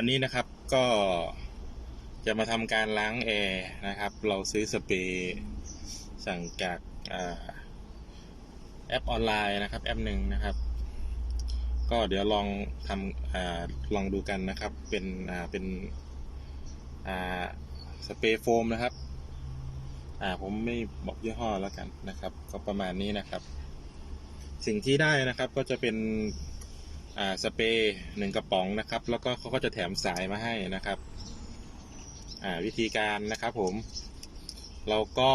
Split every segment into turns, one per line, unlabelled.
วันนี้นะครับก็จะมาทำการล้างแอร์นะครับ เราซื้อสเปรย์สั่งจากอแอปออนไลน์นะครับ แอปหนึ่งนะครับ ก็เดี๋ยวลองทำอลองดูกันนะครับ เป็นเป็นสเปรย์โฟมนะครับผมไม่บอกยี่ห้อแล้วกันนะครับ ก็ประมาณนี้นะครับ สิ่งที่ได้นะครับก็จะเป็น สเปรย์หนึ่งกระป๋องนะครับ แล้วก็เขาก็จะแถมสายมาให้นะครับอ่าวิธีการนะครับผม เราก็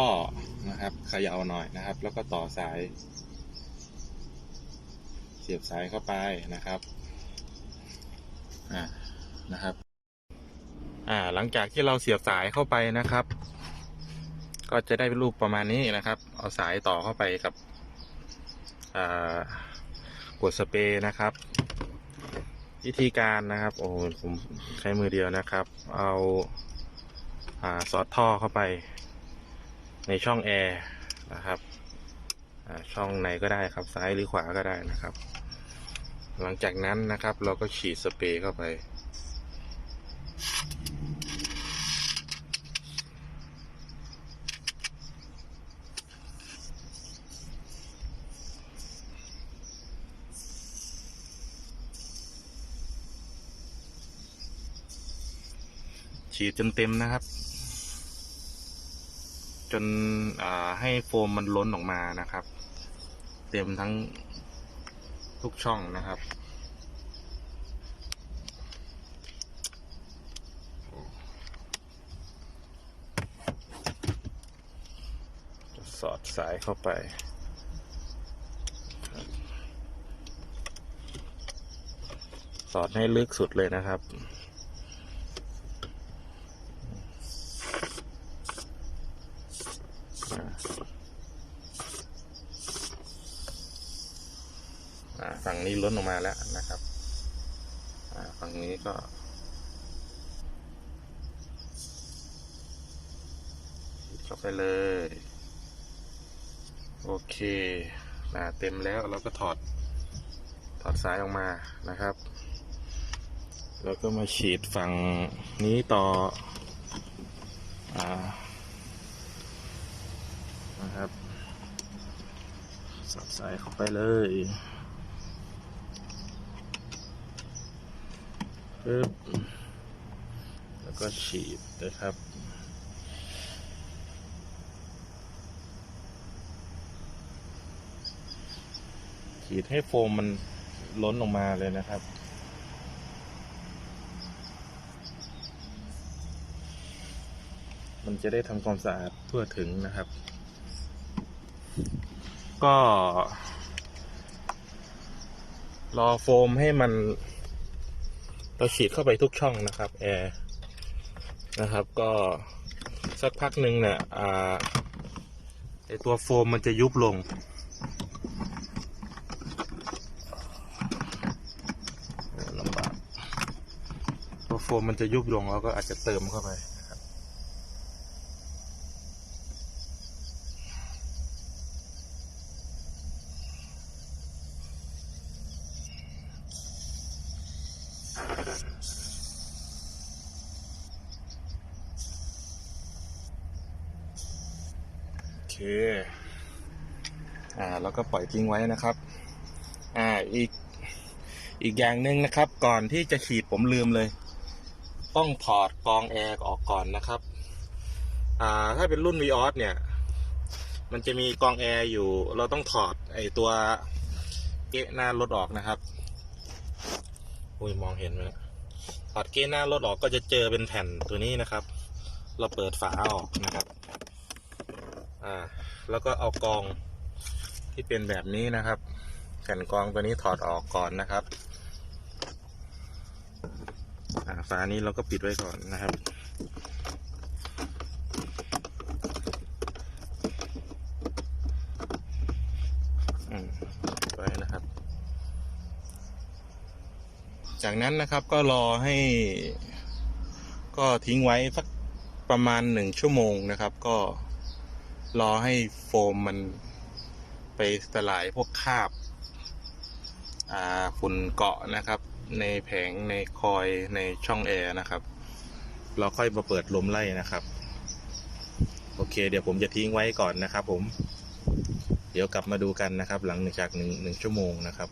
นะครับเขย่าหน่อยนะครับ แล้วก็ต่อสาย เสียบสายเข้าไปนะครับอ่านะครับอ่าหลังจากที่เราเสียบสายเข้าไปนะครับ ก็จะได้เป็นรูปประมาณนี้นะครับ เอาสายต่อเข้าไปกับอ่ากดสเปรย์นะครับ วิธีการนะครับ โอ้โหผมใช้มือเดียวนะครับ เอาอ่าสอดท่อเข้าไป ในช่องแอร์นะครับอ่าช่องไหนก็ได้ครับซ้ายหรือขวาก็ได้นะครับ หลังจากนั้นนะครับ เราก็ฉีดสเปรย์เข้าไป ฉีดจนเต็มนะครับ จนให้โฟมมันล้นออกมานะครับ เต็มทั้งทุกช่องนะครับสอดสายเข้าไปสอดให้ลึกสุดเลยนะครับ อ่าฝั่ง นี้ล้นออกมาแล้วนะครับฝั่งนี้ก็ฉีดเข้าไปเลย โอเคอ่าเต็มแล้วเราก็ถอด ถอดสายออกมานะครับ แล้วก็มาฉีดฝั่งนี้ต่ออนะครับสอดสายเข้าไปเลย ปึ๊บแล้วก็ฉีดนะครับฉีดให้โฟมมันล้นออกมาเลยนะครับ มันจะได้ทำความสะอาดทั่วถึงนะครับ ก็ รอโฟมให้มัน เราฉีดเข้าไปทุกช่องนะครับแอร์นะครับ ก็สักพักหนึ่งเนี่ยอ่าไอตัวโฟมมันจะยุบลงลำบากตัวโฟมมันจะยุบลงแล้วก็อาจจะเติมเข้าไปนะครับ โอเค อ่า แล้วก็ปล่อยทิ้งไว้นะครับ อ่า อีก อีกอย่างหนึ่งนะครับ ก่อนที่จะฉีดผมลืมเลย ต้องถอดกองแอร์ออกก่อนนะครับ อ่า ถ้าเป็นรุ่น v ีออสเนี่ย มันจะมีกองแอร์อยู่ เราต้องถอดไอตัวเกะหน้ารถออกนะครับ อุ้ยมองเห็นไหมถอดเกะหน้ารถออกก็จะเจอเป็นแผ่นตัวนี้นะครับ เราเปิดฝาออกนะครับอ่าแล้วก็เอากองที่เป็นแบบนี้นะครับ แผ่นกองตัวนี้ถอดออกก่อนนะครับอ่าฝานี้เราก็ปิดไว้ก่อนนะครับ อืมปิดไว้นะครับ จากนั้นนะครับก็รอให้ ก็ทิ้งไว้สักประมาณหนึ่งชั่วโมงนะครับ ก็รอให้โฟมมันไปสลายพวกคราบาฝุ่นเกาะนะครับ ในแผงในคอยในช่องแอร์นะครับ เราค่อยมาเปิดลมไล่นะครับ โอเค เดี๋ยวผมจะทิ้งไว้ก่อนนะครับ ผม เดี๋ยวกลับมาดูกันนะครับ หลังจากหนึ่งหนึ่งชั่วโมงนะครับ